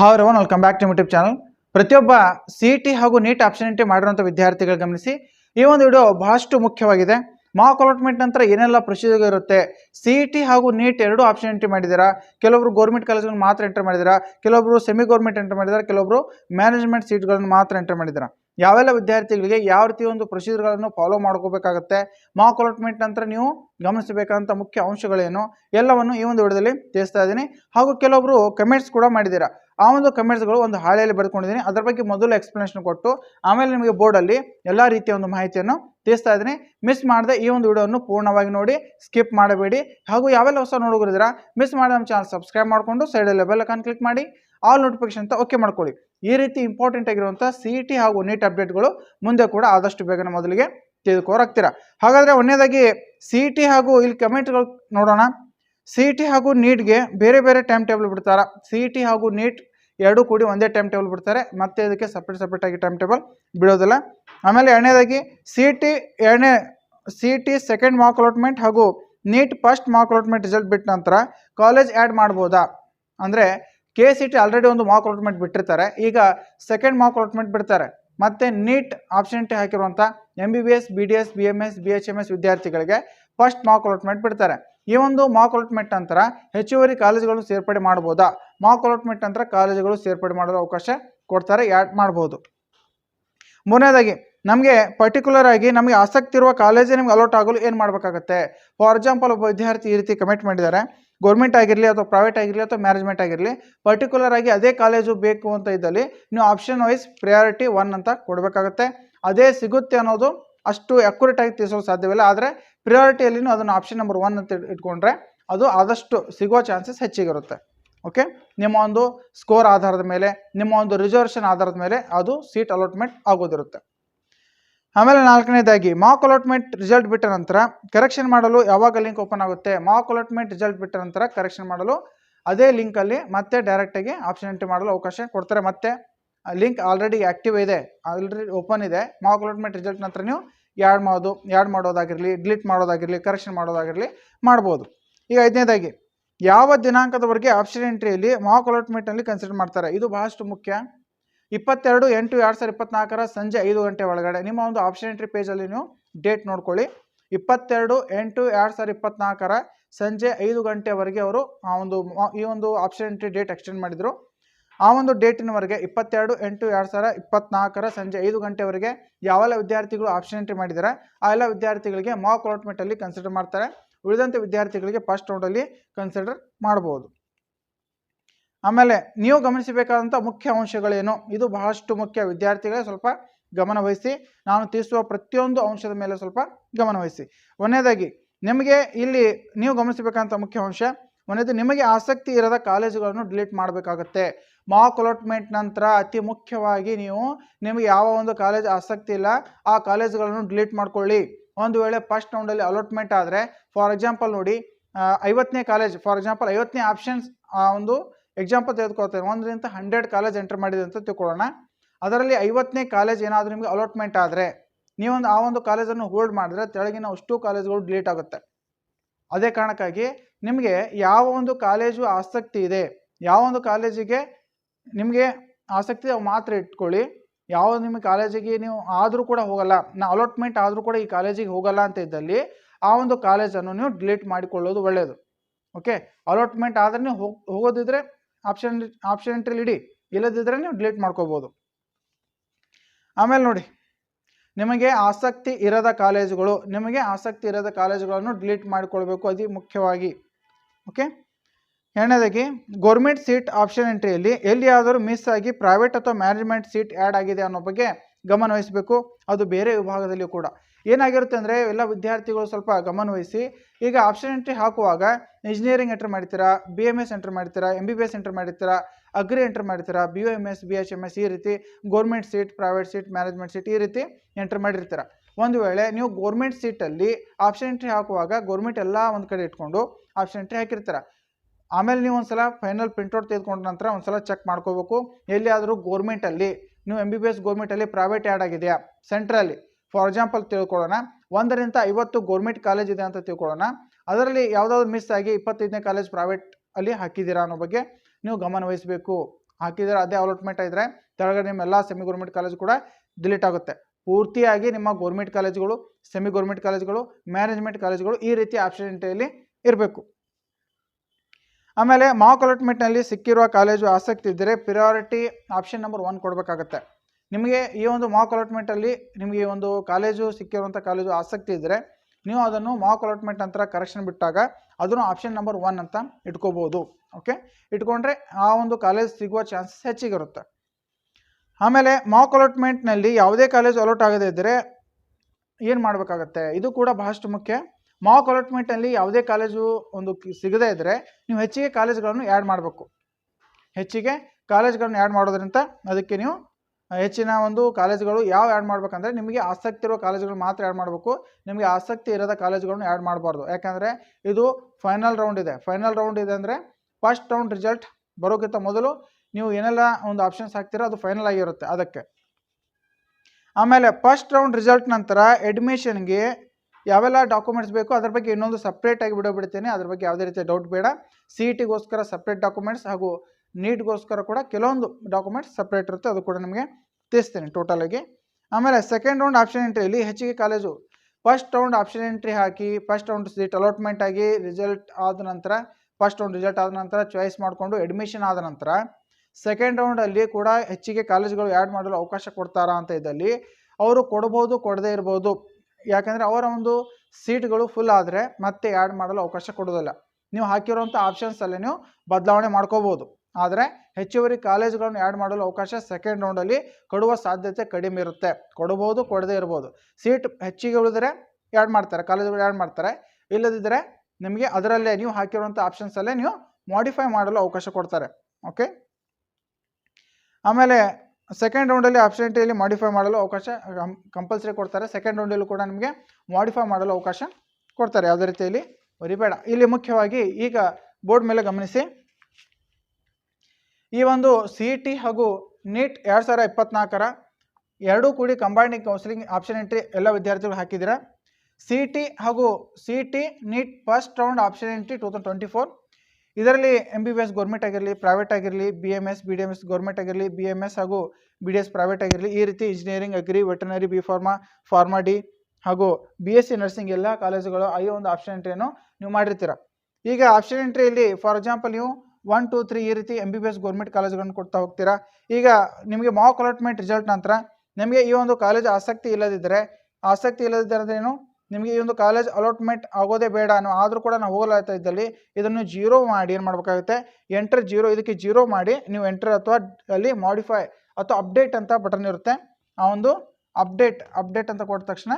Hi own welcome back to YouTube channel ಪ್ರತಿಯೊಬ್ಬ C T ಹಾಗೂ NEET option entry ಮಾಡಿರುವಂಥ ವಿದ್ಯಾರ್ಥಿಗಳು ಗಮನಿಸಿ, ಈ ಒಂದು ವಿಡಿಯೋ ಬಹಳಷ್ಟು ಮುಖ್ಯವಾಗಿದೆ. ಮಾಕ್ ಅಲಾಟ್ಮೆಂಟ್ ನಂತರ ಏನೆಲ್ಲ ಪ್ರೊಸೀಜರ್ ಇರುತ್ತೆ? ಸಿ ಇ ಟಿ ಹಾಗೂ ನೀಟ್ ಎರಡು ಆಪ್ಷನ್ ಎಂಟ್ರಿ ಮಾಡಿದ್ದೀರಾ? ಕೆಲವೊಬ್ರು ಗೌರ್ಮೆಂಟ್ ಕಾಲೇಜ್ಗಳನ್ನು ಮಾತ್ರ ಎಂಟರ್ ಮಾಡಿದ್ದೀರಾ? ಕೆಲವೊಬ್ರು ಸೆಮಿ ಗೌರ್ಮೆಂಟ್ ಎಂಟರ್ ಮಾಡಿದ್ದಾರೆ ಕೆಲವೊಬ್ಬರು ಮ್ಯಾನೇಜ್ಮೆಂಟ್ ಸೀಟ್ಗಳನ್ನು ಮಾತ್ರ ಎಂಟರ್ ಮಾಡಿದ್ದೀರಾ? ಯಾವೆಲ್ಲ ವಿದ್ಯಾರ್ಥಿಗಳಿಗೆ ಯಾವ ರೀತಿ ಒಂದು ಪ್ರೊಸೀಜರ್ಗಳನ್ನು ಫಾಲೋ ಮಾಡ್ಕೋಬೇಕಾಗುತ್ತೆ? ಮಾಕ್ ಅಲಾಟ್ಮೆಂಟ್ ನಂತರ ನೀವು ಗಮನಿಸಬೇಕಾದಂಥ ಮುಖ್ಯ ಅಂಶಗಳೇನು? ಎಲ್ಲವನ್ನು ಈ ಒಂದು ವಿಡಿಯೋದಲ್ಲಿ ತಿಳಿಸ್ತಾ ಇದ್ದೀನಿ. ಹಾಗೂ ಕೆಲವೊಬ್ರು ಕಮೆಂಟ್ಸ್ ಕೂಡ ಮಾಡಿದ್ದೀರಾ? ಆ ಒಂದು ಕಮೆಂಟ್ಸ್ಗಳು ಒಂದು ಹಾಳೆಯಲ್ಲಿ ಬರ್ಕೊಂಡಿದ್ದೀನಿ ಅದರ ಬಗ್ಗೆ ಮೊದಲು ಎಕ್ಸ್ಪ್ಲನೇಷನ್ ಕೊಟ್ಟು, ಆಮೇಲೆ ನಿಮಗೆ ಬೋರ್ಡಲ್ಲಿ ಎಲ್ಲ ರೀತಿಯ ಒಂದು ಮಾಹಿತಿಯನ್ನು ತಿಳಿಸ್ತಾ ಇದ್ದೀನಿ. ಮಿಸ್ ಮಾಡದೆ ಈ ಒಂದು ವಿಡಿಯೋವನ್ನು ಪೂರ್ಣವಾಗಿ ನೋಡಿ ಸ್ಕಿಪ್ ಮಾಡಬೇಡಿ. ಹಾಗೂ ಯಾವೆಲ್ಲ ಹೊಸ ನೋಡುಗರಿದ್ದೀರಾ ಮಿಸ್ ಮಾಡಿದ ನಮ್ಮ ಚಾನಲ್ ಸಬ್ಸ್ಕ್ರೈಬ್ ಮಾಡಿಕೊಂಡು ಸೈಡಲ್ಲಿ ಬೆಲ್ ಐಕಾನ್ ಕ್ಲಿಕ್ ಮಾಡಿ ಆಲ್ ನೋಟಿಫಿಕೇಶನ್ ಅಂತ ಓಕೆ ಮಾಡ್ಕೊಳ್ಳಿ. ಈ ರೀತಿ ಇಂಪಾರ್ಟೆಂಟ್ ಆಗಿರುವಂಥ ಸಿ ಟಿ ಹಾಗೂ ನೀಟ್ ಅಪ್ಡೇಟ್ಗಳು ಮುಂದೆ ಕೂಡ ಆದಷ್ಟು ಬೇಗನೆ ಮೊದಲಿಗೆ ತಿಳ್ಕೊರಾಗ್ತೀರಾ ಹಾಗಾದರೆ ಒಂದನೇದಾಗಿ ಸಿ ಟಿ ಹಾಗೂ ಇಲ್ಲಿ ಕಮೆಂಟ್ಗಳು ನೋಡೋಣ. ಸಿ ಟಿ ಹಾಗೂ ನೀಟ್ಗೆ ಬೇರೆ ಬೇರೆ ಟೈಮ್ ಟೇಬಲ್ ಬಿಡ್ತಾರ? ಸಿ ಟಿ ಹಾಗೂ ನೀಟ್ ಎರಡೂ ಕೂಡಿ ಒಂದೇ ಟೈಮ್ ಟೇಬಲ್ ಬಿಡ್ತಾರೆ. ಮತ್ತೆ ಇದಕ್ಕೆ ಸಪ್ರೇಟ್ ಸಪ್ರೇಟಾಗಿ ಟೈಮ್ ಟೇಬಲ್ ಬಿಡೋದಿಲ್ಲ. ಆಮೇಲೆ ಎರಡನೇದಾಗಿ ಸಿ ಟಿ ಎರಡನೇ C T second mark allotment ಹಾಗೂ NEET first mark allotment result ಬಿಟ್ಟ ನಂತರ ಕಾಲೇಜ್ ಆ್ಯಡ್ ಮಾಡ್ಬೋದಾ? ಅಂದರೆ ಕೆ ಸಿ ಟಿ ಆಲ್ರೆಡಿ ಒಂದು ಮಾರ್ಕ್ ಅಲಾಟ್ಮೆಂಟ್ ಬಿಟ್ಟಿರ್ತಾರೆ. ಈಗ ಸೆಕೆಂಡ್ ಮಾರ್ಕ್ ಅಲಾಟ್ಮೆಂಟ್ ಬಿಡ್ತಾರೆ. ಮತ್ತೆ NEET ಆಪ್ಷನಿಟಿ ಹಾಕಿರುವಂಥ M B B S B D S B M S B H M S ವಿದ್ಯಾರ್ಥಿಗಳಿಗೆ ಫಸ್ಟ್ ಮಾರ್ಕ್ ಅಲಾಟ್ಮೆಂಟ್ ಬಿಡ್ತಾರೆ. ಈ ಒಂದು ಮಾರ್ಕ್ ಅಲಾಟ್ಮೆಂಟ್ ನಂತರ ಹೆಚ್ಚುವರಿ ಕಾಲೇಜುಗಳು ಸೇರ್ಪಡೆ ಮಾಡ್ಬೋದಾ? ಮಾರ್ಕ್ ಅಲಾಟ್ಮೆಂಟ್ ನಂತರ ಕಾಲೇಜುಗಳು ಸೇರ್ಪಡೆ ಮಾಡಲು ಅವಕಾಶ ಕೊಡ್ತಾರೆ ಯಾಡ್ ಮಾಡ್ಬೋದು. ಮೂರನೇದಾಗಿ, ನಮಗೆ ಪರ್ಟಿಕ್ಯುಲರ್ ಆಗಿ ನಮಗೆ ಆಸಕ್ತಿ ಇರುವ ಕಾಲೇಜೇ ನಿಮ್ಗೆ ಅಲೋಟ್ ಆಗಲು ಏನು ಮಾಡಬೇಕಾಗತ್ತೆ? ಫಾರ್ ಎಕ್ಸಾಂಪಲ್ ಒಬ್ಬ ವಿದ್ಯಾರ್ಥಿ ಈ ರೀತಿ ಕಮೆಂಟ್ ಮಾಡಿದ್ದಾರೆ. ಗೌರ್ಮೆಂಟ್ ಆಗಿರಲಿ ಅಥವಾ ಪ್ರೈವೇಟ್ ಆಗಿರಲಿ ಅಥವಾ ಮ್ಯಾನೇಜ್ಮೆಂಟ್ ಆಗಿರಲಿ ಪರ್ಟಿಕ್ಯುಲರ್ ಆಗಿ ಅದೇ ಕಾಲೇಜು ಬೇಕು ಅಂತ ಇದ್ದಲ್ಲಿ ನೀವು ಆಪ್ಷನ್ ವೈಸ್ ಪ್ರಿಯಾರಿಟಿ ಒನ್ ಅಂತ ಕೊಡಬೇಕಾಗತ್ತೆ. ಅದೇ ಸಿಗುತ್ತೆ ಅನ್ನೋದು ಅಷ್ಟು ಅಕ್ಯುರೇಟ್ ಆಗಿ ತಿಳಿಸೋದು ಸಾಧ್ಯವಿಲ್ಲ. ಆದರೆ ಪ್ರಿಯಾರಿಟಿಯಲ್ಲಿ ಅದನ್ನು ಆಪ್ಷನ್ ನಂಬರ್ ಒನ್ ಅಂತ ಇಟ್ಕೊಂಡ್ರೆ ಅದು ಆದಷ್ಟು ಸಿಗೋ ಚಾನ್ಸಸ್ ಹೆಚ್ಚಿಗಿರುತ್ತೆ. ಓಕೆ ನಿಮ್ಮ ಒಂದು ಸ್ಕೋರ್ ಆಧಾರದ ಮೇಲೆ, ನಿಮ್ಮ ಒಂದು ರಿಸರ್ವೇಷನ್ ಆಧಾರದ ಮೇಲೆ ಅದು ಸೀಟ್ ಅಲಾಟ್ಮೆಂಟ್ ಆಗೋದಿರುತ್ತೆ. ಆಮೇಲೆ ನಾಲ್ಕನೇದಾಗಿ ಮಾಕ್ ಅಲಾಟ್ಮೆಂಟ್ ರಿಸಲ್ಟ್ ಬಿಟ್ಟ ನಂತರ ಕರೆಕ್ಷನ್ ಮಾಡಲು ಯಾವಾಗ ಲಿಂಕ್ ಓಪನ್ ಆಗುತ್ತೆ? ಮಾಕ್ ಅಲಾಟ್ಮೆಂಟ್ ರಿಸಲ್ಟ್ ಬಿಟ್ಟ ನಂತರ ಕರೆಕ್ಷನ್ ಮಾಡಲು ಅದೇ ಲಿಂಕಲ್ಲಿ ಮತ್ತೆ ಡೈರೆಕ್ಟಾಗಿ ಆಪ್ಷನ್ ಎಂಟ್ರಿ ಮಾಡಲು ಅವಕಾಶ ಕೊಡ್ತಾರೆ. ಮತ್ತೆ ಲಿಂಕ್ ಆಲ್ರೆಡಿ ಆ್ಯಕ್ಟಿವ್ ಇದೆ ಆಲ್ರೆಡಿ ಓಪನ್ ಇದೆ. ಮಾಕ್ ಅಲಾಟ್ಮೆಂಟ್ ರಿಸಲ್ಟ್ ನಂತರ ನೀವು ಯಾಡ್ ಮಾಡೋದು ಯಾಡ್ ಮಾಡೋದಾಗಿರಲಿ ಡಿಲೀಟ್ ಮಾಡೋದಾಗಿರಲಿ ಕರೆಕ್ಷನ್ ಮಾಡೋದಾಗಿರಲಿ ಮಾಡ್ಬೋದು. ಈಗ ಐದನೇದಾಗಿ ಯಾವ ದಿನಾಂಕದವರೆಗೆ ಆಪ್ಷನ್ ಎಂಟ್ರಿಯಲ್ಲಿ ಮಾಕ್ ಅಲಾಟ್ಮೆಂಟ್ನಲ್ಲಿ ಕನ್ಸಿಡರ್ ಮಾಡ್ತಾರೆ? ಇದು ಬಹಳಷ್ಟು ಮುಖ್ಯ. ಇಪ್ಪತ್ತೆರಡು, ಎಂಟು, ಎರಡು ಸಾವಿರದ ಇಪ್ಪತ್ನಾಲ್ಕರ ಸಂಜೆ ಐದು ಗಂಟೆ ಒಳಗಡೆ. ನಿಮ್ಮ ಒಂದು ಆಪ್ಷನ್ ಎಂಟ್ರಿ ಪೇಜಲ್ಲಿ ನೀವು ಡೇಟ್ ನೋಡ್ಕೊಳ್ಳಿ. ಇಪ್ಪತ್ತೆರಡು, ಎಂಟು, ಎರಡು ಸಾವಿರದ ಇಪ್ಪತ್ನಾಲ್ಕರ ಸಂಜೆ ಐದು ಗಂಟೆವರೆಗೆ ಅವರು ಆ ಒಂದು ಈ ಒಂದು ಆಪ್ಷನ್ ಎಂಟ್ರಿ ಡೇಟ್ ಎಕ್ಸ್ಟೆಂಡ್ ಮಾಡಿದರು. ಆ ಒಂದು ಡೇಟಿನವರೆಗೆ ಇಪ್ಪತ್ತೆರಡು, ಎಂಟು, ಎರಡು ಸಾವಿರ ಇಪ್ಪತ್ನಾಲ್ಕರ ಸಂಜೆ ಐದು ಗಂಟೆವರೆಗೆ ಯಾವೆಲ್ಲ ವಿದ್ಯಾರ್ಥಿಗಳು ಆಪ್ಷನ್ ಎಂಟ್ರಿ ಮಾಡಿದ್ದಾರೆ ಆ ಎಲ್ಲ ವಿದ್ಯಾರ್ಥಿಗಳಿಗೆ ಮಾಕ್ ಅಲಾಟ್ಮೆಂಟಲ್ಲಿ ಕನ್ಸಿಡರ್ ಮಾಡ್ತಾರೆ. ಉಳಿದಂತೆ ವಿದ್ಯಾರ್ಥಿಗಳಿಗೆ ಫಸ್ಟ್ ರೌಂಡಲ್ಲಿ ಕನ್ಸಿಡರ್ ಮಾಡ್ಬೋದು ಆಮೇಲೆ ನೀವು ಗಮನಿಸಬೇಕಾದಂಥ ಮುಖ್ಯ ಅಂಶಗಳೇನು? ಇದು ಬಹಳಷ್ಟು ಮುಖ್ಯ. ವಿದ್ಯಾರ್ಥಿಗಳೇ ಸ್ವಲ್ಪ ಗಮನವಹಿಸಿ ನಾನು ತಿಳಿಸುವ ಪ್ರತಿಯೊಂದು ಅಂಶದ ಮೇಲೆ ಸ್ವಲ್ಪ ಗಮನವಹಿಸಿ ಒಂದನೇದಾಗಿ, ನಿಮಗೆ ಇಲ್ಲಿ ನೀವು ಗಮನಿಸಬೇಕಂತ ಮುಖ್ಯ ಅಂಶ ಒಂದೇದು ನಿಮಗೆ ಆಸಕ್ತಿ ಇರದ ಕಾಲೇಜುಗಳನ್ನು ಡಿಲೀಟ್ ಮಾಡಬೇಕಾಗುತ್ತೆ. ಮಾಕ್ ಅಲಾಟ್ಮೆಂಟ್ ನಂತರ ಅತಿ ಮುಖ್ಯವಾಗಿ ನೀವು, ನಿಮಗೆ ಯಾವ ಒಂದು ಕಾಲೇಜ್ ಆಸಕ್ತಿ ಇಲ್ಲ, ಆ ಕಾಲೇಜುಗಳನ್ನು ಡಿಲೀಟ್ ಮಾಡ್ಕೊಳ್ಳಿ. ಒಂದು ವೇಳೆ ಫಸ್ಟ್ ರೌಂಡಲ್ಲಿ ಅಲಾಟ್ಮೆಂಟ್ ಆದರೆ ಫಾರ್ ಎಕ್ಸಾಂಪಲ್ ನೋಡಿ ಐವತ್ತನೇ ಕಾಲೇಜ್ ಫಾರ್ ಎಕ್ಸಾಂಪಲ್ ಐವತ್ತನೇ ಆಪ್ಷನ್ಸ್ ಆ, ಒಂದು ಎಕ್ಸಾಂಪಲ್ ತೆಗೆದುಕೊಳ್ತೇನೆ. ಒಂದರಿಂದ ಹಂಡ್ರೆಡ್ ಕಾಲೇಜ್ ಎಂಟರ್ ಮಾಡಿದೆ ಅಂತ ತಿಳ್ಕೊಳ್ಳೋಣ. ಅದರಲ್ಲಿ ಐವತ್ತನೇ ಕಾಲೇಜ್ ಏನಾದರೂ ನಿಮಗೆ ಅಲಾಟ್ಮೆಂಟ್ ಆದರೆ, ನೀವೊಂದು ಆ ಒಂದು ಕಾಲೇಜನ್ನು ಹೋಲ್ಡ್ ಮಾಡಿದ್ರೆ ತೆಳಗಿನ ಅಷ್ಟು ಕಾಲೇಜ್ಗಳು ಡಿಲೀಟ್ ಆಗುತ್ತೆ. ಅದೇ ಕಾರಣಕ್ಕಾಗಿ ನಿಮಗೆ ಯಾವ ಒಂದು ಕಾಲೇಜು ಆಸಕ್ತಿ ಇದೆ, ಯಾವ ಒಂದು ಕಾಲೇಜಿಗೆ ನಿಮಗೆ ಆಸಕ್ತಿ ಮಾತ್ರ ಇಟ್ಕೊಳ್ಳಿ. ಯಾವ ನಿಮ್ಮ ಕಾಲೇಜಿಗೆ ನೀವು ಆದರೂ ಕೂಡ ಹೋಗಲ್ಲ, ನಾ ಅಲಾಟ್ಮೆಂಟ್ ಆದರೂ ಕೂಡ ಈ ಕಾಲೇಜಿಗೆ ಹೋಗಲ್ಲ ಅಂತ ಇದ್ದಲ್ಲಿ ಆ ಒಂದು ಕಾಲೇಜನ್ನು ನೀವು ಡಿಲೀಟ್ ಮಾಡಿಕೊಳ್ಳೋದು ಒಳ್ಳೆಯದು ಓಕೆ ಅಲಾಟ್ಮೆಂಟ್ ಆದರೆ ನೀವು ಹೋಗಿ, ಹೋಗೋದಿದ್ರೆ ಆಪ್ಷನ್ ಆಪ್ಷನ್ ಎಂಟ್ರಿಲಿ ಇಡಿ. ಇಲ್ಲದಿದ್ದರೆ ನೀವು ಡಿಲೀಟ್ ಮಾಡ್ಕೋಬೋದು. ಆಮೇಲೆ ನೋಡಿ. ನಿಮಗೆ ಆಸಕ್ತಿ ಇರದ ಕಾಲೇಜುಗಳು, ನಿಮಗೆ ಆಸಕ್ತಿ ಇರದ ಕಾಲೇಜುಗಳನ್ನು ಡಿಲೀಟ್ ಮಾಡಿಕೊಳ್ಬೇಕು ಅತಿ ಮುಖ್ಯವಾಗಿ. ಓಕೆ ಎರಡನೇದಾಗಿ ಗೌರ್ಮೆಂಟ್ ಸೀಟ್ ಆಪ್ಷನ್ ಎಂಟ್ರಿಯಲ್ಲಿ ಎಲ್ಲಿಯಾದರೂ ಮಿಸ್ ಆಗಿ ಪ್ರೈವೇಟ್ ಅಥವಾ ಮ್ಯಾನೇಜ್ಮೆಂಟ್ ಸೀಟ್ ಆ್ಯಡ್ ಆಗಿದೆ ಅನ್ನೋ ಬಗ್ಗೆ ಗಮನವಹಿಸಬೇಕು ಅದು ಬೇರೆ ವಿಭಾಗದಲ್ಲಿ ಕೂಡ. ಏನಾಗಿರುತ್ತೆ ಅಂದರೆ, ಎಲ್ಲ ವಿದ್ಯಾರ್ಥಿಗಳು ಸ್ವಲ್ಪ ಗಮನವಹಿಸಿ ಈಗ ಆಪ್ಷನ್ ಎಂಟ್ರಿ ಹಾಕುವಾಗ ಇಂಜಿನಿಯರಿಂಗ್ ಎಂಟ್ರ್ ಮಾಡ್ತೀರಾ ಬಿ ಎಂ ಎಸ್ ಎಂಟ್ರ್ ಮಾಡ್ತೀರಾ M B B S entry ಮಾಡ್ತೀರಾ ಅಗ್ರಿ ಎಂಟ್ರ್ ಮಾಡ್ತೀರಾ B U M S B H M S ಈ ರೀತಿ government seat private seat management seat ಈ ರೀತಿ ಎಂಟ್ರ್ ಮಾಡಿರ್ತೀರ. ಒಂದು ವೇಳೆ ನೀವು ಗೌರ್ಮೆಂಟ್ ಸೀಟಲ್ಲಿ ಆಪ್ಷನ್ ಎಂಟ್ರಿ ಹಾಕುವಾಗ ಗೌರ್ಮೆಂಟ್ ಎಲ್ಲ ಒಂದು ಕಡೆ ಇಟ್ಕೊಂಡು ಆಪ್ಷನ್ ಎಂಟ್ರಿ ಹಾಕಿರ್ತೀರ. ಆಮೇಲೆ ನೀವು ಒಂದ್ಸಲ ಫೈನಲ್ ಪ್ರಿಂಟ್ಔಟ್ ತೆಗೆದುಕೊಂಡ ನಂತರ ಒಂದ್ಸಲ ಚೆಕ್ ಮಾಡ್ಕೋಬೇಕು. ಎಲ್ಲಿಯಾದರೂ ಗೌರ್ಮೆಂಟಲ್ಲಿ ನೀವು ಎಂ ಬಿ ಬಿ ಎಸ್ ಗೌರ್ಮೆಂಟಲ್ಲಿ ಪ್ರೈವೇಟ್ ಆ್ಯಡ್ ಆಗಿದೆಯಾ? ಸೆಂಟ್ರಲ್ಲಿ ಫಾರ್ ಎಕ್ಸಾಂಪಲ್ ತಿಳ್ಕೊಳ್ಳೋಣ. ಒಂದರಿಂದ ಐವತ್ತು ಗೋರ್ಮೆಂಟ್ ಕಾಲೇಜ್ ಇದೆ ಅಂತ ತಿಳ್ಕೊಳ್ಳೋಣ. ಅದರಲ್ಲಿ ಯಾವುದಾದ್ರು ಮಿಸ್ ಆಗಿ ಇಪ್ಪತ್ತೈದನೇ ಕಾಲೇಜ್ ಪ್ರೈವೇಟ್ ಅಲ್ಲಿ ಹಾಕಿದ್ದೀರಾ ಅನ್ನೋ ಬಗ್ಗೆ ನೀವು ಗಮನ ವಹಿಸಬೇಕು. ಹಾಕಿದರೆ ಅದೇ ಅಲಾಟ್ಮೆಂಟ್ ಇದ್ದರೆ ಕೆಳಗಡೆ ನಿಮ್ಮ ಎಲ್ಲ ಸೆಮಿ ಗೌರ್ಮೆಂಟ್ ಕಾಲೇಜ್ ಕೂಡ ಡಿಲೀಟ್ ಆಗುತ್ತೆ. ಪೂರ್ತಿಯಾಗಿ ನಿಮ್ಮ ಗೌರ್ಮೆಂಟ್ ಕಾಲೇಜ್ಗಳು ಸೆಮಿ ಗೌರ್ಮೆಂಟ್ ಕಾಲೇಜ್ಗಳು ಮ್ಯಾನೇಜ್ಮೆಂಟ್ ಕಾಲೇಜ್ಗಳು ಈ ರೀತಿ ಆಪ್ಷನ್ ಎಂಟ್ರಿಯಲ್ಲಿ ಇರಬೇಕು. ಆಮೇಲೆ ಮಾಕ್ ಅಲಾಟ್ಮೆಂಟ್ನಲ್ಲಿ ಸಿಕ್ಕಿರುವ ಕಾಲೇಜು ಆಸಕ್ತಿ ಇದ್ದರೆ ಪ್ರಿಯಾರಿಟಿ ಆಪ್ಷನ್ ನಂಬರ್ ಒನ್ ಕೊಡಬೇಕಾಗತ್ತೆ. ನಿಮಗೆ ಈ ಒಂದು ಮಾಕ್ ಅಲಾಟ್ಮೆಂಟಲ್ಲಿ ನಿಮಗೆ ಒಂದು ಕಾಲೇಜು ಸಿಕ್ಕಿರುವಂಥ ಕಾಲೇಜು ಆಸಕ್ತಿ ಇದ್ದರೆ ನೀವು ಅದನ್ನು ಮಾಕ್ ಅಲಾಟ್ಮೆಂಟ್ ನಂತರ ಕರೆಕ್ಷನ್ ಬಿಟ್ಟಾಗ ಅದನ್ನು ಆಪ್ಷನ್ ನಂಬರ್ ಒನ್ ಅಂತ ಇಟ್ಕೋಬೋದು. ಓಕೆ ಇಟ್ಕೊಂಡ್ರೆ ಆ ಒಂದು ಕಾಲೇಜ್ ಸಿಗುವ ಚಾನ್ಸಸ್ ಹೆಚ್ಚಿಗಿರುತ್ತೆ ಆಮೇಲೆ ಮಾಕ್ ಅಲಾಟ್ಮೆಂಟ್ನಲ್ಲಿ ಯಾವುದೇ ಕಾಲೇಜು ಅಲಾಟ್ ಆಗದೇ ಇದ್ದರೆ ಏನು ಮಾಡಬೇಕಾಗತ್ತೆ? ಇದು ಕೂಡ ಬಹಳಷ್ಟು ಮುಖ್ಯ. ಮಾಕ್ ಅಲಾಟ್ಮೆಂಟಲ್ಲಿ ಯಾವುದೇ ಕಾಲೇಜು ಒಂದು ಸಿಗದೇ ಇದ್ದರೆ ನೀವು ಹೆಚ್ಚಿಗೆ ಕಾಲೇಜ್ಗಳನ್ನು ಆ್ಯಡ್ ಮಾಡಬೇಕು. ಹೆಚ್ಚಿಗೆ ಕಾಲೇಜ್ಗಳನ್ನು ಆ್ಯಡ್ ಮಾಡೋದ್ರಿಂದ ಅದಕ್ಕೆ ನೀವು ಹೆಚ್ಚಿನ ಒಂದು ಕಾಲೇಜುಗಳು ಯಾವ ಆ್ಯಡ್ ಮಾಡ್ಬೇಕಂದ್ರೆ ನಿಮಗೆ ಆಸಕ್ತಿ ಇರೋ ಕಾಲೇಜ್ಗಳು ಮಾತ್ರ ಆ್ಯಡ್ ಮಾಡಬೇಕು. ನಿಮಗೆ ಆಸಕ್ತಿ ಇರದ ಕಾಲೇಜುಗಳನ್ನು ಆ್ಯಡ್ ಮಾಡಬಾರ್ದು. ಯಾಕಂದರೆ ಇದು ಫೈನಲ್ ರೌಂಡ್ ಇದೆ. ಫೈನಲ್ ರೌಂಡ್ ಇದೆ ಅಂದರೆ ಫಸ್ಟ್ ರೌಂಡ್ ರಿಸಲ್ಟ್ ಬರೋಕ್ಕಿಂತ ಮೊದಲು ನೀವು ಏನೆಲ್ಲ ಒಂದು ಆಪ್ಷನ್ಸ್ ಹಾಕ್ತೀರೋ ಅದು ಫೈನಲ್ ಆಗಿರುತ್ತೆ ಅದಕ್ಕೆ. ಆಮೇಲೆ ಫಸ್ಟ್ ರೌಂಡ್ ರಿಸಲ್ಟ್ ನಂತರ ಅಡ್ಮಿಷನ್ಗೆ ಯಾವೆಲ್ಲ ಡಾಕ್ಯುಮೆಂಟ್ಸ್ ಬೇಕು ಅದ್ರ ಬಗ್ಗೆ ಇನ್ನೊಂದು ಸಪ್ರೇಟಾಗಿ ವಿಡಿಯೋ ಬಿಡ್ತೇನೆ. ಅದ್ರ ಬಗ್ಗೆ ಯಾವುದೇ ರೀತಿಯ ಡೌಟ್ ಬೇಡ. ಸಿ ಇ ಟಿಗೋಸ್ಕರ ಸಪ್ರೇಟ್ ಡಾಕ್ಯುಮೆಂಟ್ಸ್ ಹಾಗೂ ನೀಟ್ಗೋಸ್ಕರ ಕೂಡ ಕೆಲವೊಂದು ಡಾಕ್ಯುಮೆಂಟ್ಸ್ ಸಪ್ರೇಟ್ ಇರುತ್ತೆ. ಅದು ಕೂಡ ನಿಮಗೆ ತಿಳಿಸ್ತೀನಿ ಟೋಟಲಾಗಿ ಆಮೇಲೆ ಸೆಕೆಂಡ್ ರೌಂಡ್ ಆಪ್ಷನ್ ಎಂಟ್ರಿಯಲ್ಲಿ ಹೆಚ್ಚಿಗೆ college. First round option entry ಹಾಕಿ ಫಸ್ಟ್ ರೌಂಡ್ ಸೀಟ್ ಅಲಾಟ್ಮೆಂಟ್ ಆಗಿ ರಿಸಲ್ಟ್ ಆದ ನಂತರ ಫಸ್ಟ್ ರೌಂಡ್ ರಿಸಲ್ಟ್ ಆದ ನಂತರ ಚಾಯ್ಸ್ ಮಾಡಿಕೊಂಡು ಅಡ್ಮಿಷನ್ ಆದ ನಂತರ ಸೆಕೆಂಡ್ ರೌಂಡಲ್ಲಿ ಕೂಡ ಹೆಚ್ಚಿಗೆ ಕಾಲೇಜುಗಳು ಆ್ಯಡ್ ಮಾಡಲು ಅವಕಾಶ ಕೊಡ್ತಾರಾ ಅಂತ ಇದ್ದಲ್ಲಿ, ಅವರು ಕೊಡ್ಬೋದು, ಕೊಡದೇ ಇರ್ಬೋದು. ಯಾಕಂದರೆ ಅವರ ಒಂದು ಸೀಟ್ಗಳು ಫುಲ್ ಆದರೆ ಮತ್ತೆ ಆ್ಯಡ್ ಮಾಡಲು ಅವಕಾಶ ಕೊಡೋದಿಲ್ಲ ನೀವು ಹಾಕಿರುವಂಥ ಆಪ್ಷನ್ಸಲ್ಲಿ ನೀವು ಬದಲಾವಣೆ ಮಾಡ್ಕೋಬೋದು. ಆದರೆ ಹೆಚ್ಚುವರಿ ಕಾಲೇಜುಗಳನ್ನು ಆ್ಯಡ್ ಮಾಡಲು ಅವಕಾಶ ಸೆಕೆಂಡ್ ರೌಂಡಲ್ಲಿ ಕೊಡುವ ಸಾಧ್ಯತೆ ಕಡಿಮೆ ಇರುತ್ತೆ. ಕೊಡಬಹುದು, ಕೊಡದೇ ಇರ್ಬೋದು ಸೀಟ್ ಹೆಚ್ಚಿಗೆ ಉಳಿದರೆ ಆ್ಯಡ್ ಮಾಡ್ತಾರೆ, ಕಾಲೇಜುಗಳು ಆ್ಯಡ್ ಮಾಡ್ತಾರೆ. ಇಲ್ಲದಿದ್ದರೆ ನಿಮಗೆ ಅದರಲ್ಲೇ ನೀವು ಹಾಕಿರುವಂಥ ಆಪ್ಷನ್ಸಲ್ಲೇ ನೀವು ಮಾಡಿಫೈ ಮಾಡಲು ಅವಕಾಶ ಕೊಡ್ತಾರೆ. ಓಕೆ ಆಮೇಲೆ ಸೆಕೆಂಡ್ ರೌಂಡಲ್ಲಿ ಆಪ್ಷನಿಟಿಯಲ್ಲಿ ಮಾಡಿಫೈ ಮಾಡಲು ಅವಕಾಶ ಕಂಪಲ್ಸರಿ ಕೊಡ್ತಾರೆ. ಸೆಕೆಂಡ್ ರೌಂಡಲ್ಲೂ ಕೂಡ ನಿಮಗೆ ಮಾಡಿಫೈ ಮಾಡಲು ಅವಕಾಶ ಕೊಡ್ತಾರೆ. ಯಾವುದೇ ರೀತಿಯಲ್ಲಿ ಬರಿಬೇಡ ಇಲ್ಲಿ ಮುಖ್ಯವಾಗಿ ಈಗ ಬೋರ್ಡ್ ಮೇಲೆ ಗಮನಿಸಿ. ಈ ಒಂದು ಸಿ ಇ ಟಿ ಹಾಗೂ ನೀಟ್ ಎರಡು ಸಾವಿರ ಇಪ್ಪತ್ನಾಲ್ಕರ ಎರಡೂ ಕೂಡಿ ಕಂಬೈನಿಂಗ್ ಕೌನ್ಸಿಲಿಂಗ್ ಆಪ್ಷನ್ ಎಂಟ್ರಿ ಎಲ್ಲ ವಿದ್ಯಾರ್ಥಿಗಳು ಹಾಕಿದ್ದೀರಾ? ಸಿ ಟಿ ಹಾಗೂ C T NEET first round option entry two thousand twenty four ಇದರಲ್ಲಿ M B B S government ಆಗಿರಲಿ ಪ್ರೈವೇಟ್ ಆಗಿರಲಿ B M S B D M S government ಆಗಿರಲಿ B M S ಹಾಗೂ B D S private ಆಗಿರಲಿ, ಈ ರೀತಿ engineering agri veterinary B pharma pharma D ಹಾಗೂ B S C nursing ಎಲ್ಲ ಕಾಲೇಜುಗಳು ಐಯೋ ಒಂದು ಆಪ್ಷನ್ ಎಂಟ್ರಿಯನ್ನು ನೀವು ಮಾಡಿರ್ತೀರ. ಈಗ ಆಪ್ಷನ್ ಎಂಟ್ರಿಯಲ್ಲಿ ಫಾರ್ ಎಕ್ಸಾಂಪಲ್ ನೀವು ಒನ್ ಟು ತ್ರೀ ಈ ರೀತಿ M B B S government ಕಾಲೇಜುಗಳನ್ನು ಕೊಡ್ತಾ ಹೋಗ್ತೀರಾ. ಈಗ ನಿಮಗೆ ಮಾಕ್ ಅಲಾಟ್ಮೆಂಟ್ ರಿಸಲ್ಟ್ ನಂತರ ನಿಮಗೆ ಈ ಒಂದು ಕಾಲೇಜ್ ಆಸಕ್ತಿ ಇಲ್ಲದಿದ್ದರೆ ಆಸಕ್ತಿ ಇಲ್ಲದಿದ್ದರೆ ಏನು? ನಿಮಗೆ ಈ ಒಂದು ಕಾಲೇಜ್ ಅಲಾಟ್ಮೆಂಟ್ ಆಗೋದೇ ಬೇಡ ಅನ್ನೋ, ಆದರೂ ಕೂಡ ನಾವು ಹೋಗಲಾಗ್ತಾ ಇದ್ದಲ್ಲಿ ಇದನ್ನು ಜೀರೋ ಮಾಡಿ ಏನು ಮಾಡಬೇಕಾಗುತ್ತೆ? ಎಂಟರ್ ಜೀರೋ ಇದಕ್ಕೆ ಜೀರೋ ಮಾಡಿ ನೀವು ಎಂಟರ್ ಅಥವಾ ಅಲ್ಲಿ ಮಾಡಿಫೈ ಅಥವಾ ಅಪ್ಡೇಟ್ ಅಂತ ಬಟನ್ ಇರುತ್ತೆ. ಆ ಒಂದು ಅಪ್ಡೇಟ್ ಅಪ್ಡೇಟ್ ಅಂತ ಕೊಟ್ಟ ತಕ್ಷಣ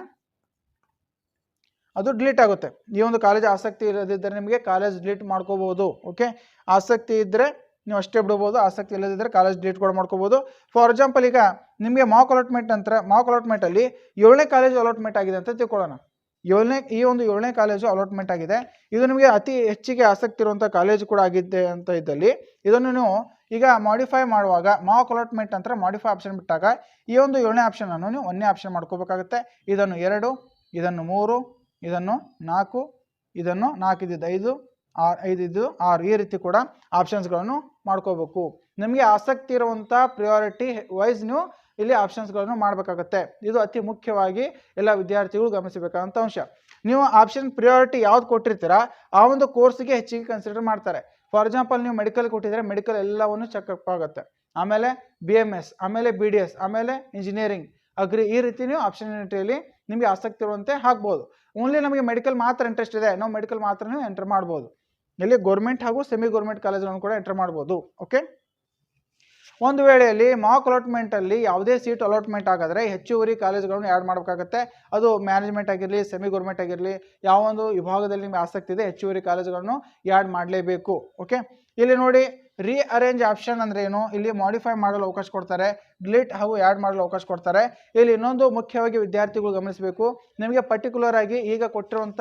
ಅದು ಡಿಲೀಟ್ ಆಗುತ್ತೆ. ಈ ಒಂದು ಕಾಲೇಜ್ ಆಸಕ್ತಿ ಇಲ್ಲದಿದ್ದರೆ ನಿಮಗೆ ಕಾಲೇಜ್ ಡಿಲೀಟ್ ಮಾಡ್ಕೋಬೋದು ಓಕೆ ಆಸಕ್ತಿ ಇದ್ದರೆ ನೀವು ಅಷ್ಟೇ ಬಿಡ್ಬೋದು, ಆಸಕ್ತಿ ಇಲ್ಲದಿದ್ದರೆ ಕಾಲೇಜ್ ಡಿಲೀಟ್ ಕೂಡ ಮಾಡ್ಕೋಬೋದು. ಫಾರ್ ಎಕ್ಸಾಂಪಲ್ ಈಗ ನಿಮಗೆ ಮಾಕ್ ಅಲಾಟ್ಮೆಂಟ್ ನಂತರ ಮಾಕ್ ಅಲಾಟ್ಮೆಂಟಲ್ಲಿ ಏಳನೇ ಕಾಲೇಜ್ ಅಲಾಟ್ಮೆಂಟ್ ಆಗಿದೆ ಅಂತ ತಿಳ್ಕೊಳ್ಳೋಣ. ಏಳನೇ, ಈ ಒಂದು ಏಳನೇ ಕಾಲೇಜು ಅಲಾಟ್ಮೆಂಟ್ ಆಗಿದೆ. ಇದು ನಿಮಗೆ ಅತಿ ಹೆಚ್ಚಿಗೆ ಆಸಕ್ತಿ ಇರುವಂಥ ಕಾಲೇಜು ಕೂಡ ಆಗಿದೆ ಅಂತ ಇದ್ದಲ್ಲಿ. ಇದನ್ನು ನೀವು ಈಗ ಮಾಡಿಫೈ ಮಾಡುವಾಗ ಮಾಕ್ ಅಲಾಟ್ಮೆಂಟ್ ನಂತರ ಮಾಡಿಫೈ ಆಪ್ಷನ್ ಬಿಟ್ಟಾಗ, ಈ ಒಂದು ಏಳನೇ ಆಪ್ಷನನ್ನು ನೀವು ಒಂದನೇ ಆಪ್ಷನ್ ಮಾಡ್ಕೋಬೇಕಾಗುತ್ತೆ. ಇದನ್ನು ಎರಡು, ಇದನ್ನು ಮೂರು, ಇದನ್ನು ನಾಲ್ಕು ಇದನ್ನು ನಾಲ್ಕು ಇದ್ದಿದ್ದು ಐದು, ಆರು, ಐದು ಇದ್ದು ಆರು, ಈ ರೀತಿ ಕೂಡ ಆಪ್ಷನ್ಸ್ಗಳನ್ನು ಮಾಡ್ಕೋಬೇಕು. ನಿಮಗೆ ಆಸಕ್ತಿ ಇರುವಂಥ ಪ್ರಿಯಾರಿಟಿ ವೈಸ್ ನೀವು ಇಲ್ಲಿ ಆಪ್ಷನ್ಸ್ಗಳನ್ನು ಮಾಡಬೇಕಾಗುತ್ತೆ. ಇದು ಅತಿ ಮುಖ್ಯವಾಗಿ ಎಲ್ಲ ವಿದ್ಯಾರ್ಥಿಗಳು ಗಮನಿಸಬೇಕಾದಂಥ ಅಂಶ. ನೀವು ಆಪ್ಷನ್ ಪ್ರಿಯಾರಿಟಿ ಯಾವ್ದು ಕೊಟ್ಟಿರ್ತೀರಾ, ಆ ಒಂದು ಕೋರ್ಸ್ಗೆ ಹೆಚ್ಚಿಗೆ ಕನ್ಸಿಡರ್ ಮಾಡ್ತಾರೆ. ಫಾರ್ ಎಕ್ಸಾಂಪಲ್ ನೀವು ಮೆಡಿಕಲ್ ಕೊಟ್ಟಿದ್ರೆ ಮೆಡಿಕಲ್ ಎಲ್ಲವನ್ನು ಚೆಕಪ್ ಆಗುತ್ತೆ. ಆಮೇಲೆ ಬಿ ಎಂ ಎಸ್ ಆಮೇಲೆ ಬಿ ಡಿ ಎಸ್ ಆಮೇಲೆ ಇಂಜಿನಿಯರಿಂಗ್ ಅಗ್ರಿ ಈ ರೀತಿ ನೀವು ಆಪ್ಷನಿಟಿಯಲ್ಲಿ ನಿಮಗೆ ಆಸಕ್ತಿ ಇರುವಂತೆ ಹಾಕ್ಬೋದು. ಓನ್ಲಿ ನಮಗೆ ಮೆಡಿಕಲ್ ಮಾತ್ರ ಇಂಟ್ರೆಸ್ಟ್ ಇದೆ, ನಾವು ಮೆಡಿಕಲ್ ಮಾತ್ರ ನೀವು ಎಂಟರ್ ಮಾಡ್ಬೋದು. ಇಲ್ಲಿ ಗೌರ್ಮೆಂಟ್ ಹಾಗೂ ಸೆಮಿ ಗೌರ್ಮೆಂಟ್ ಕಾಲೇಜುಗಳನ್ನು ಕೂಡ ಎಂಟರ್ ಮಾಡ್ಬೋದು ಓಕೆ ಒಂದು ವೇಳೆಯಲ್ಲಿ ಮಾಕ್ ಅಲಾಟ್ಮೆಂಟಲ್ಲಿ ಯಾವುದೇ ಸೀಟ್ ಅಲಾಟ್ಮೆಂಟ್ ಆಗಿದ್ರೆ ಹೆಚ್ಚುವರಿ ಕಾಲೇಜುಗಳನ್ನು ಆ್ಯಡ್ ಮಾಡಬೇಕಾಗತ್ತೆ. ಅದು ಮ್ಯಾನೇಜ್ಮೆಂಟ್ ಆಗಿರಲಿ ಸೆಮಿ ಗೌರ್ಮೆಂಟ್ ಆಗಿರಲಿ ಯಾವ ಒಂದು ವಿಭಾಗದಲ್ಲಿ ನಿಮಗೆ ಆಸಕ್ತಿ ಇದೆ, ಹೆಚ್ಚುವರಿ ಕಾಲೇಜುಗಳನ್ನು ಆ್ಯಡ್ ಮಾಡಲೇಬೇಕು ಓಕೆ ಇಲ್ಲಿ ನೋಡಿ ರೀ ಅರೇಂಜ್ ಆಪ್ಷನ್ ಅಂದ್ರೆ ಏನು? ಇಲ್ಲಿ ಮಾಡಿಫೈ ಮಾಡಲು ಅವಕಾಶ ಕೊಡ್ತಾರೆ ಡಿಲೀಟ್ ಹಾಗೂ ಆ್ಯಡ್ ಮಾಡಲು ಅವಕಾಶ ಕೊಡ್ತಾರೆ. ಇಲ್ಲಿ ಇನ್ನೊಂದು ಮುಖ್ಯವಾಗಿ ವಿದ್ಯಾರ್ಥಿಗಳು ಗಮನಿಸಬೇಕು. ನಿಮಗೆ ಪರ್ಟಿಕ್ಯುಲರ್ ಆಗಿ ಈಗ ಕೊಟ್ಟಿರುವಂಥ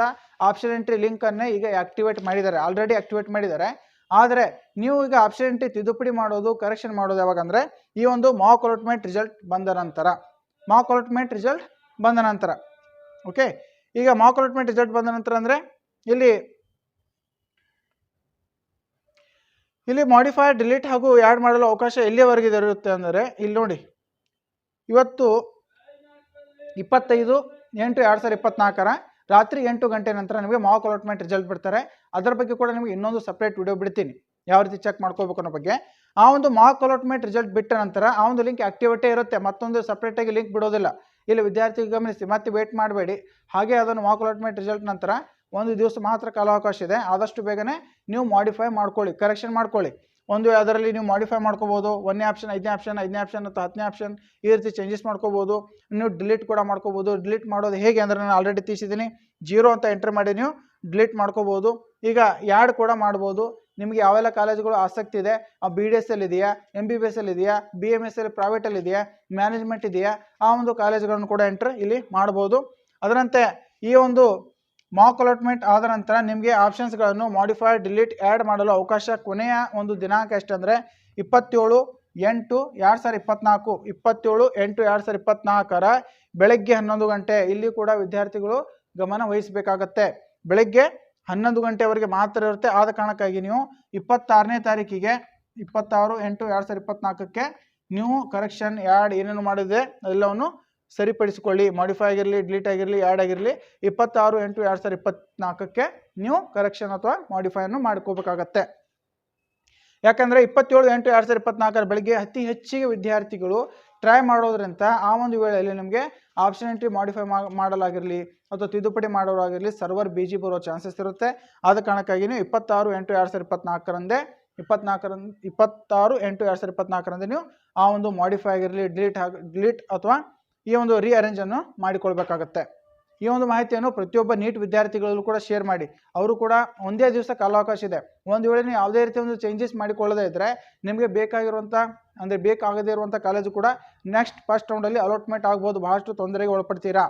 ಆಪ್ಷನ್ ಎಂಟ್ರಿ ಲಿಂಕನ್ನೇ ಈಗ ಆಕ್ಟಿವೇಟ್ ಮಾಡಿದ್ದಾರೆ ಆಲ್ರೆಡಿ ಆಕ್ಟಿವೇಟ್ ಮಾಡಿದ್ದಾರೆ. ಆದರೆ ನೀವು ಈಗ ಅಬ್ಸೆಂಟಿ ತಿದ್ದುಪಡಿ ಮಾಡೋದು ಕರೆಕ್ಷನ್ ಮಾಡೋದು ಯಾವಾಗಂದ್ರೆ ಈ ಒಂದು ಮಾಕ್ ಅಲಾಟ್ಮೆಂಟ್ ರಿಸಲ್ಟ್ ಬಂದ ನಂತರ. ಮಾಕ್ ಅಲಾಟ್ಮೆಂಟ್ ರಿಸಲ್ಟ್ ಬಂದ ನಂತರ. ಓಕೆ ಈಗ ಮಾಕ್ ಅಲಾಟ್ಮೆಂಟ್ ರಿಸಲ್ಟ್ ಬಂದ ನಂತರ ಅಂದರೆ ಇಲ್ಲಿ ಇಲ್ಲಿ ಮಾಡಿಫೈ ಡಿಲೀಟ್ ಹಾಗೂ ಆ್ಯಡ್ ಮಾಡಲು ಅವಕಾಶ ಎಲ್ಲಿಯವರೆಗೆ ಇರುತ್ತೆ ಅಂದರೆ ಇಲ್ಲಿ ನೋಡಿ. ಇವತ್ತು ಇಪ್ಪತ್ತೈದು, ಎಂಟು ಎರಡು ಸಾವಿರದ ಇಪ್ಪತ್ನಾಲ್ಕರ ರಾತ್ರಿ ಎಂಟು ಗಂಟೆ ನಂತರ ನಿಮಗೆ ಮಾಕ್ ಅಲಾಟ್ಮೆಂಟ್ ರಿಸಲ್ಟ್ ಬಿಡ್ತಾರೆ. ಅದರ ಬಗ್ಗೆ ಕೂಡ ನಿಮಗೆ ಇನ್ನೊಂದು ಸಪ್ರೇಟ್ ವಿಡಿಯೋ ಬಿಡ್ತೀನಿ. ಯಾವ ರೀತಿ ಚೆಕ್ ಮಾಡ್ಕೋಬೇಕು ಅನ್ನೋ ಬಗ್ಗೆ. ಆ ಒಂದು ಮಾಕ್ ಅಲಾಟ್ಮೆಂಟ್ ರಿಸಲ್ಟ್ ಬಿಟ್ಟ ನಂತರ ಆ ಒಂದು ಲಿಂಕ್ ಆಕ್ಟಿವೇಟೇ ಇರುತ್ತೆ. ಮತ್ತೊಂದು ಸಪ್ರೇಟಾಗಿ ಲಿಂಕ್ ಬಿಡೋದಿಲ್ಲ. ಇಲ್ಲಿ ವಿದ್ಯಾರ್ಥಿಗೆ ಗಮನಿಸಿ, ಮತ್ತೆ ವೇಟ್ ಮಾಡಬೇಡಿ. ಹಾಗೆ ಅದನ್ನು ಮಾಕ್ ಅಲಾಟ್ಮೆಂಟ್ ರಿಸಲ್ಟ್ ನಂತರ ಒಂದು ದಿವಸ ಮಾತ್ರ ಕಾಲಾವಕಾಶ ಇದೆ. ಆದಷ್ಟು ಬೇಗನೆ ನೀವು ಮಾಡಿಫೈ ಮಾಡ್ಕೊಳ್ಳಿ ಕರೆಕ್ಷನ್ ಮಾಡ್ಕೊಳ್ಳಿ. ಒಂದು ಅದರಲ್ಲಿ ನೀವು ಮಾಡಿಫೈ ಮಾಡ್ಕೋಬೋದು. ಒಂದನೇ ಆಪ್ಷನ್ ಐದನೇ ಆಪ್ಷನ್ ಐದನೇ ಆಪ್ಷನ್ ಅಥವಾ ಹತ್ತನೇ ಆಪ್ಷನ್ ಈ ರೀತಿ ಚೇಂಜಸ್ ಮಾಡ್ಕೋಬೋದು. ನೀವು ಡಿಲೀಟ್ ಕೂಡ ಮಾಡ್ಕೋಬೋದು. ಡಿಲೀಟ್ ಮಾಡೋದು ಹೇಗೆ ಅಂದರೆ ನಾನು ಆಲ್ರೆಡಿ ತೀಸಿದ್ದೀನಿ ಜೀರೋ ಅಂತ ಎಂಟ್ರ್ ಮಾಡಿ ನೀವು ಡಿಲೀಟ್ ಮಾಡ್ಕೋಬೋದು. ಈಗ ಯಾಡ್ ಕೂಡ ಮಾಡ್ಬೋದು. ನಿಮಗೆ ಯಾವೆಲ್ಲ ಕಾಲೇಜುಗಳು ಆಸಕ್ತಿ ಇದೆ? ಆ ಬಿ ಡಿ ಎಸ್ ಅಲ್ಲಿ ಇದೆಯಾ? ಎಂ ಬಿ ಬಿ ಎಸ್ ಅಲ್ಲಿ ಇದೆಯಾ? ಬಿ ಎಂ ಎಸ್ ಅಲ್ಲಿ ಪ್ರೈವೇಟಲ್ಲಿ ಇದೆಯಾ? ಮ್ಯಾನೇಜ್ಮೆಂಟ್ ಇದೆಯಾ? ಆ ಒಂದು ಕಾಲೇಜುಗಳನ್ನು ಕೂಡ ಎಂಟ್ರ್ ಇಲ್ಲಿ ಮಾಡ್ಬೋದು. ಅದರಂತೆ ಈ ಒಂದು ಮಾಕ್ ಅಲಾಟ್ಮೆಂಟ್ ಆದ ನಂತರ ನಿಮಗೆ ಆಪ್ಷನ್ಸ್ಗಳನ್ನು ಮಾಡಿಫೈ ಡಿಲೀಟ್ ಆ್ಯಡ್ ಮಾಡಲು ಅವಕಾಶ ಕೊನೆಯ ಒಂದು ದಿನಾಂಕ ಎಷ್ಟಂದರೆ ಇಪ್ಪತ್ತೇಳು, ಎಂಟು, ಎರಡು ಸಾವಿರ ಇಪ್ಪತ್ನಾಲ್ಕು, ಇಪ್ಪತ್ತೇಳು, ಎಂಟು, ಎರಡು ಸಾವಿರ ಇಪ್ಪತ್ನಾಲ್ಕರ ಬೆಳಗ್ಗೆ ಹನ್ನೊಂದು ಗಂಟೆ. ಇಲ್ಲಿ ಕೂಡ ವಿದ್ಯಾರ್ಥಿಗಳು ಗಮನ ವಹಿಸಬೇಕಾಗತ್ತೆ. ಬೆಳಗ್ಗೆ ಹನ್ನೊಂದು ಗಂಟೆವರೆಗೆ ಮಾತ್ರ ಇರುತ್ತೆ. ಆದ ಕಾರಣಕ್ಕಾಗಿ ನೀವು ಇಪ್ಪತ್ತಾರನೇ ತಾರೀಕಿಗೆ, ಇಪ್ಪತ್ತಾರು, ಎಂಟು, ಎರಡು ಸಾವಿರ ಇಪ್ಪತ್ನಾಲ್ಕಕ್ಕೆ ನೀವು ಕರೆಕ್ಷನ್ ಆ್ಯಡ್ ಏನೇನು ಮಾಡಿದೆ ಎಲ್ಲವನ್ನು ಸರಿಪಡಿಸಿಕೊಳ್ಳಿ ಮಾಡಿಫೈ ಆಗಿರಲಿ ಡಿಲೀಟ್ ಆಗಿರಲಿ ಆ್ಯಡ್ ಆಗಿರಲಿ, ಇಪ್ಪತ್ತಾರು, ಎಂಟು, ಎರಡು ಸಾವಿರ ಇಪ್ಪತ್ನಾಲ್ಕಕ್ಕೆ ನೀವು ಕರೆಕ್ಷನ್ ಅಥವಾ ಮಾಡಿಫೈಯನ್ನು ಮಾಡ್ಕೋಬೇಕಾಗತ್ತೆ. ಯಾಕಂದರೆ ಇಪ್ಪತ್ತೇಳು, ಎಂಟು, ಎರಡು ಸಾವಿರದ ಇಪ್ಪತ್ನಾಲ್ಕರ ಬೆಳಗ್ಗೆ ಅತಿ ಹೆಚ್ಚಿಗೆ ವಿದ್ಯಾರ್ಥಿಗಳು ಟ್ರೈ ಮಾಡೋದ್ರಿಂದ ಆ ಒಂದು ವೇಳೆಯಲ್ಲಿ ನಿಮಗೆ ಆಪ್ಷನ್ ಎಂಟ್ರಿ ಮಾಡಿಫೈ ಮಾಡಲಾಗಿರಲಿ ಅಥವಾ ತಿದ್ದುಪಡಿ ಮಾಡೋರಾಗಿರಲಿ ಸರ್ವರ್ ಬಿ ಜಿ ಬರೋ ಚಾನ್ಸಸ್ ಇರುತ್ತೆ. ಆದ ಕಾರಣಕ್ಕಾಗಿ ನೀವು ಇಪ್ಪತ್ತಾರು, ಎಂಟು, ಎರಡು ಸಾವಿರ ಇಪ್ಪತ್ನಾಲ್ಕರಂದೇ ಇಪ್ಪತ್ನಾಲ್ಕರಂದು ಇಪ್ಪತ್ತಾರು, ಎಂಟು, ಎರಡು ಸಾವಿರ ಇಪ್ಪತ್ನಾಲ್ಕರಂದೇ ನೀವು ಆ ಒಂದು ಮಾಡಿಫೈ ಆಗಿರಲಿ ಡಿಲೀಟ್ ಆಗಿ ಡಿಲೀಟ್ ಅಥವಾ ಈ ಒಂದು ರೀಅರೇಂಜನ್ನು ಮಾಡಿಕೊಳ್ಬೇಕಾಗತ್ತೆ. ಈ ಒಂದು ಮಾಹಿತಿಯನ್ನು ಪ್ರತಿಯೊಬ್ಬ ನೀಟ್ ವಿದ್ಯಾರ್ಥಿಗಳಲ್ಲೂ ಕೂಡ ಶೇರ್ ಮಾಡಿ. ಅವರು ಕೂಡ ಒಂದೇ ದಿವಸ ಕಾಲಾವಕಾಶ ಇದೆ. ಒಂದು ವೇಳೆ ನೀವು ಯಾವುದೇ ರೀತಿ ಒಂದು ಚೇಂಜಸ್ ಮಾಡಿಕೊಳ್ಳದೇ ಇದ್ದರೆ ನಿಮಗೆ ಬೇಕಾಗಿರುವಂಥ ಅಂದರೆ ಬೇಕಾಗದೇ ಇರುವಂಥ ಕಾಲೇಜು ಕೂಡ ನೆಕ್ಸ್ಟ್ ಫಸ್ಟ್ ರೌಂಡಲ್ಲಿ ಅಲಾಟ್ಮೆಂಟ್ ಆಗ್ಬೋದು. ಬಹಳಷ್ಟು ತೊಂದರೆಗೆ ಒಳಪಡ್ತೀರಾ.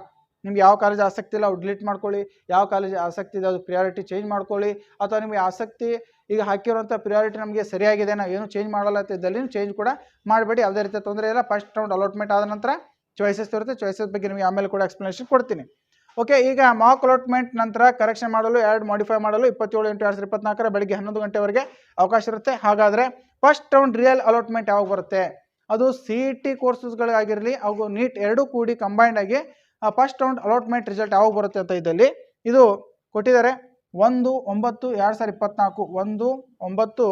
ನಿಮ್ಗೆ ಯಾವ ಕಾಲೇಜ್ ಆಸಕ್ತಿ ಇಲ್ಲ, ಅವ್ರು ಡಿಲೀಟ್ ಮಾಡ್ಕೊಳ್ಳಿ. ಯಾವ ಕಾಲೇಜ್ ಆಸಕ್ತಿ ಇದೆ, ಅದು ಪ್ರಿಯಾರಿಟಿ ಚೇಂಜ್ ಮಾಡ್ಕೊಳ್ಳಿ. ಅಥವಾ ನಿಮಗೆ ಆಸಕ್ತಿ ಈಗ ಹಾಕಿರುವಂಥ ಪ್ರಿಯಾರಿಟಿ ನಮಗೆ ಸರಿಯಾಗಿದೆ, ನಾವು ಏನು ಚೇಂಜ್ ಮಾಡಲ್ಲ ಅಂತ ಇದ್ದಲ್ಲಿ ಚೇಂಜ್ ಕೂಡ ಮಾಡಬೇಡಿ. ಯಾವುದೇ ರೀತಿಯ ತೊಂದರೆ ಇಲ್ಲ. ಫಸ್ಟ್ ರೌಂಡ್ ಅಲಾಟ್ಮೆಂಟ್ ಆದ ನಂತರ ಚಾಯ್ಸಸ್ ಇರುತ್ತೆ ಚಾಯ್ಸಸ್ ಬಗ್ಗೆ ನಿಮಗೆ ಆಮೇಲೆ ಕೂಡ ಎಕ್ಸ್ಪ್ಲನೇಷನ್ ಕೊಡ್ತೀನಿ. ಓಕೆ ಈಗ ಮಾಕ್ ಅಲಾಟ್ಮೆಂಟ್ ನಂತರ ಕರೆಕ್ಷನ್ ಮಾಡಲು ಎರಡು ಮಾಡಿಫೈ ಮಾಡಲು ಇಪ್ಪತ್ತೇಳು ಎಂಟು ಎರಡು ಸಾವಿರದ ಇಪ್ಪತ್ನಾಲ್ಕರ ಬೆಳಗ್ಗೆ ಹನ್ನೊಂದು ಗಂಟೆವರೆಗೆ ಅವಕಾಶ ಇರುತ್ತೆ. ಹಾಗಾದರೆ ಫಸ್ಟ್ ರೌಂಡ್ ರಿಯಲ್ ಅಲಾಟ್ಮೆಂಟ್ ಯಾವಾಗ ಬರುತ್ತೆ? ಅದು ಸಿ ಇ ಟಿ ಕೋರ್ಸಸ್ಗಳಾಗಿರಲಿ ಹಾಗೂ ನೀಟ್ ಎರಡೂ ಕೂಡಿ ಕಂಬೈಂಡ್ ಆಗಿ ಫಸ್ಟ್ ರೌಂಡ್ ಅಲಾಟ್ಮೆಂಟ್ ರಿಸಲ್ಟ್ ಯಾವಾಗ ಬರುತ್ತೆ ಅಂತ ಇದರಲ್ಲಿ ಇದು ಕೊಟ್ಟಿದ್ದಾರೆ ಒಂದು ಒಂಬತ್ತು ಎರಡು ಸಾವಿರದ ಇಪ್ಪತ್ನಾಲ್ಕು, ಒಂದು ಒಂಬತ್ತು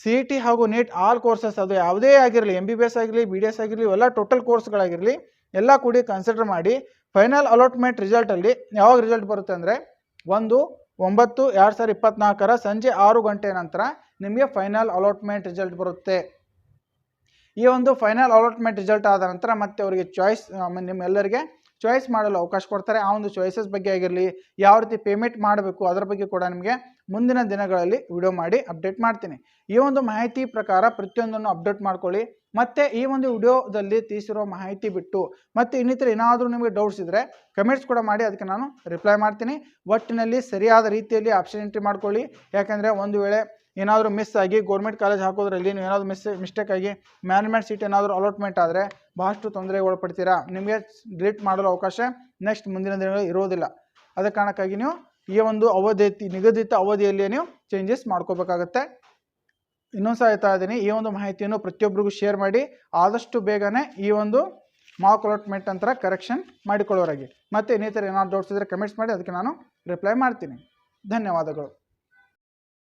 ಸಿ ಇ ಟಿ ಹಾಗೂ ನೀಟ್ ಆಲ್ ಕೋರ್ಸಸ್ ಅದು ಯಾವುದೇ ಆಗಿರಲಿ ಎಂ ಬಿ ಬಿ ಎಸ್ ಆಗಿರಲಿ ಬಿ ಡಿ ಎಸ್ ಆಗಿರಲಿ ಎಲ್ಲ ಟೋಟಲ್ ಕೋರ್ಸ್ಗಳಾಗಿರಲಿ ಎಲ್ಲ ಕೂಡಿ ಕನ್ಸಿಡರ್ ಮಾಡಿ ಫೈನಲ್ ಅಲಾಟ್ಮೆಂಟ್ ರಿಸಲ್ಟಲ್ಲಿ ಯಾವಾಗ ರಿಸಲ್ಟ್ ಬರುತ್ತೆ ಅಂದರೆ ಒಂದು, ಒಂಬತ್ತು, ಎರಡು ಸಾವಿರದ ಇಪ್ಪತ್ನಾಲ್ಕರ ಸಂಜೆ ಆರು ಗಂಟೆ ನಂತರ ನಿಮಗೆ ಫೈನಲ್ ಅಲಾಟ್ಮೆಂಟ್ ರಿಸಲ್ಟ್ ಬರುತ್ತೆ. ಈ ಒಂದು ಫೈನಲ್ ಅಲಾಟ್ಮೆಂಟ್ ರಿಸಲ್ಟ್ ಆದ ನಂತರ ಮತ್ತೆ ಅವರಿಗೆ ಚಾಯ್ಸ್ ನಿಮ್ಮೆಲ್ಲರಿಗೆ ಚಾಯ್ಸ್ ಮಾಡಲು ಅವಕಾಶ ಕೊಡ್ತಾರೆ. ಆ ಒಂದು ಚಾಯ್ಸಸ್ ಬಗ್ಗೆ ಆಗಿರಲಿ, ಯಾವ ರೀತಿ ಪೇಮೆಂಟ್ ಮಾಡಬೇಕು, ಅದರ ಬಗ್ಗೆ ಕೂಡ ನಿಮಗೆ ಮುಂದಿನ ದಿನಗಳಲ್ಲಿ ವಿಡಿಯೋ ಮಾಡಿ ಅಪ್ಡೇಟ್ ಮಾಡ್ತೀನಿ. ಈ ಒಂದು ಮಾಹಿತಿ ಪ್ರಕಾರ ಪ್ರತಿಯೊಂದನ್ನು ಅಪ್ಡೇಟ್ ಮಾಡ್ಕೊಳ್ಳಿ. ಮತ್ತೆ ಈ ಒಂದು ವಿಡಿಯೋದಲ್ಲಿ ತಿಳಿಸಿರೋ ಮಾಹಿತಿ ಬಿಟ್ಟು, ಮತ್ತೆ ಇನ್ನಿತರ ಏನಾದರೂ ನಿಮಗೆ ಡೌಟ್ಸ್ ಇದ್ದರೆ ಕಮೆಂಟ್ಸ್ ಕೂಡ ಮಾಡಿ, ಅದಕ್ಕೆ ನಾನು ರಿಪ್ಲೈ ಮಾಡ್ತೀನಿ. ಒಟ್ಟಿನಲ್ಲಿ ಸರಿಯಾದ ರೀತಿಯಲ್ಲಿ ಆಪ್ಷನ್ ಎಂಟ್ರಿ ಮಾಡ್ಕೊಳ್ಳಿ. ಯಾಕಂದರೆ ಒಂದು ವೇಳೆ ಏನಾದರೂ ಮಿಸ್ ಆಗಿ ಗೌರ್ಮೆಂಟ್ ಕಾಲೇಜ್ ಹಾಕೋದ್ರಲ್ಲಿ ನೀವು ಏನಾದರೂ ಮಿಸ್ ಮಿಸ್ಟೇಕ್ ಆಗಿ ಮ್ಯಾನೇಜ್ಮೆಂಟ್ ಸೀಟ್ ಏನಾದರೂ ಅಲಾಟ್ಮೆಂಟ್ ಆದರೆ ಬಹಳಷ್ಟು ತೊಂದರೆಗೆ ಒಳಪಡ್ತೀರಾ? ನಿಮಗೆ ಡಿಲೀಟ್ ಮಾಡಲು ಅವಕಾಶ ನೆಕ್ಸ್ಟ್ ಮುಂದಿನ ದಿನಗಳಲ್ಲಿ ಇರೋದಿಲ್ಲ. ಅದ ಕಾರಣಕ್ಕಾಗಿ ನೀವು ಈ ಒಂದು ಅವಧಿ ನಿಗದಿತ ಅವಧಿಯಲ್ಲಿ ನೀವು ಚೇಂಜಸ್ ಮಾಡ್ಕೋಬೇಕಾಗತ್ತೆ. ಇನ್ನೊಂದು ಸಹ ಹೇಳ್ತಾ ಇದ್ದೀನಿ, ಈ ಒಂದು ಮಾಹಿತಿಯನ್ನು ಪ್ರತಿಯೊಬ್ಬರಿಗೂ ಶೇರ್ ಮಾಡಿ, ಆದಷ್ಟು ಬೇಗನೆ ಈ ಒಂದು ಮಾಕ್ ಅಲಾಟ್ಮೆಂಟ್ ನಂತರ ಕರೆಕ್ಷನ್ ಮಾಡಿಕೊಳ್ಳೋರಾಗಿ. ಮತ್ತು ಇನ್ನಿತರ ಏನಾದ್ರು ಡೌಟ್ಸ್ ಇದ್ದರೆ ಕಮೆಂಟ್ಸ್ ಮಾಡಿ, ಅದಕ್ಕೆ ನಾನು ರಿಪ್ಲೈ ಮಾಡ್ತೀನಿ. ಧನ್ಯವಾದಗಳು.